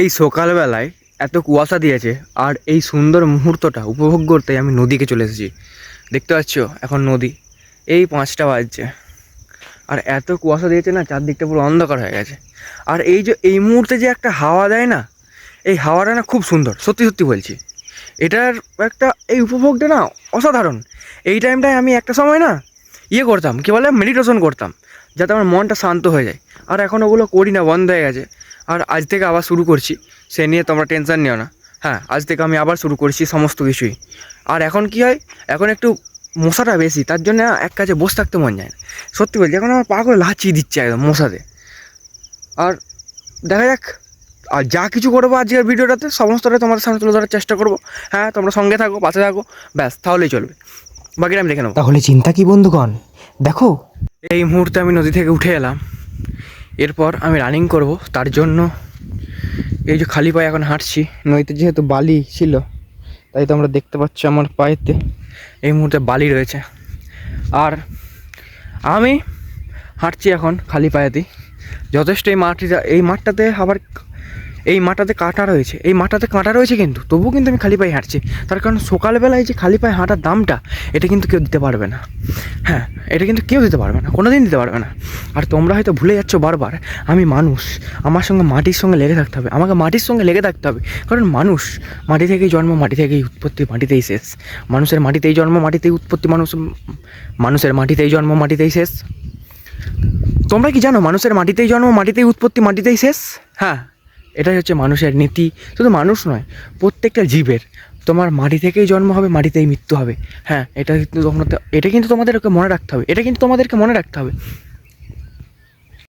এই সকালবেলায় এত কুয়াশা দিয়েছে আর এই সুন্দর মুহূর্তটা উপভোগ করতে আমি নদীকে চলে এসেছি। দেখতে পাচ্ছ এখন নদী। এই পাঁচটা বাজছে। আর এত কুয়াশা দিয়েছে না, চারদিকটা পুরো অন্ধকার হয়ে গেছে। আর এই যে, এই মুহূর্তে যে একটা হাওয়া দেয় না, এই হাওয়াটা না খুব সুন্দর, সত্যি সত্যি বলছি। এটার একটা এই উপভোগটা না অসাধারণ। এই টাইমটায় আমি একটা সময় না ইয়ে করতাম, কী বলে মেডিটেশন করতাম, যাতে আমার মনটা শান্ত হয়ে যায়। আর এখন ওগুলো করি না, বন্ধ হয়ে গেছে। আর আজ থেকে আবার শুরু করছি। সে নিয়ে তোমরা টেনশন নিও না। হ্যাঁ আজ থেকে আমি আবার শুরু করছি সমস্ত কিছুই। আর এখন কি হয়? এখন একটু মশাটা বেশি তার জন্য এক কাছে বসে থাকতে মন যায় না। সত্যি বলছি এখন আমার পা করে লাচিয়ে দিচ্ছে একদম মশাতে। আর দেখা যাক আর যা কিছু করব আজকের ভিডিওটাতে সমস্তটা তোমাদের সামনে তুলে ধরার চেষ্টা করব। হ্যাঁ তোমরা সঙ্গে থাকো পাশে থাকো ব্যাস তাহলেই চলবে। বাকিটা আমি দেখে নেব। তাহলে চিন্তা কি বন্ধুগণ? দেখো। এই মুহূর্তে আমি নদী থেকে উঠে এলাম। এরপর আমি রানিং করব, তার জন্য এই যে খালি পায়ে এখন হাঁটছি, নদীতে যেহেতু বালি ছিল, তাই তো আমরা দেখতে পাচ্ছি আমার পায়েতে, এই মুহূর্তে বালি রয়েছে। আর আমি হাঁটছি এখন খালি পায়েতেই। যথেষ্ট এই মাঠটি এই মাঠটাতে আবার এই মাঠটাতে কাঁটা রয়েছে, এই মাঠটাতে কাঁটা রয়েছে কিন্তু, তবুও কিন্তু আমি খালি পায়ে হাঁটছি। তার কারণ সকালবেলায় যে খালি পায়ে হাঁটার দামটা, এটা কিন্তু কেউ দিতে পারবে না। হ্যাঁ এটা কিন্তু কেউ দিতে পারবে না কোনো দিন দিতে পারবে না। আর তোমরা হয়তো ভুলে যাচ্ছ বারবার, আমি মানুষ, আমার সঙ্গে মাটির সঙ্গে লেগে থাকতে হবে, আমাকে মাটির সঙ্গে লেগে থাকতে হবে। কারণ মানুষ, মাটি থেকেই জন্ম, মাটি থেকেই উৎপত্তি, মাটিতেই শেষ। মানুষের মাটিতেই জন্ম, মাটিতেই উৎপত্তি, মানুষ, মানুষের মাটিতেই জন্ম, মাটিতেই শেষ। তোমরা কি জানো, মানুষের মাটিতেই জন্ম, মাটিতেই উৎপত্তি, মাটিতেই শেষ? হ্যাঁ। এটাই হচ্ছে মানুষের নীতি। শুধু মানুষ নয়, প্রত্যেকটা জীবের। তোমার মাটি থেকেই জন্ম হবে, মাটিতেই মৃত্যু হবে। হ্যাঁ এটা কিন্তু এটা কিন্তু তোমাদেরকে মনে রাখতে হবে। এটা কিন্তু তোমাদেরকে মনে রাখতে হবে।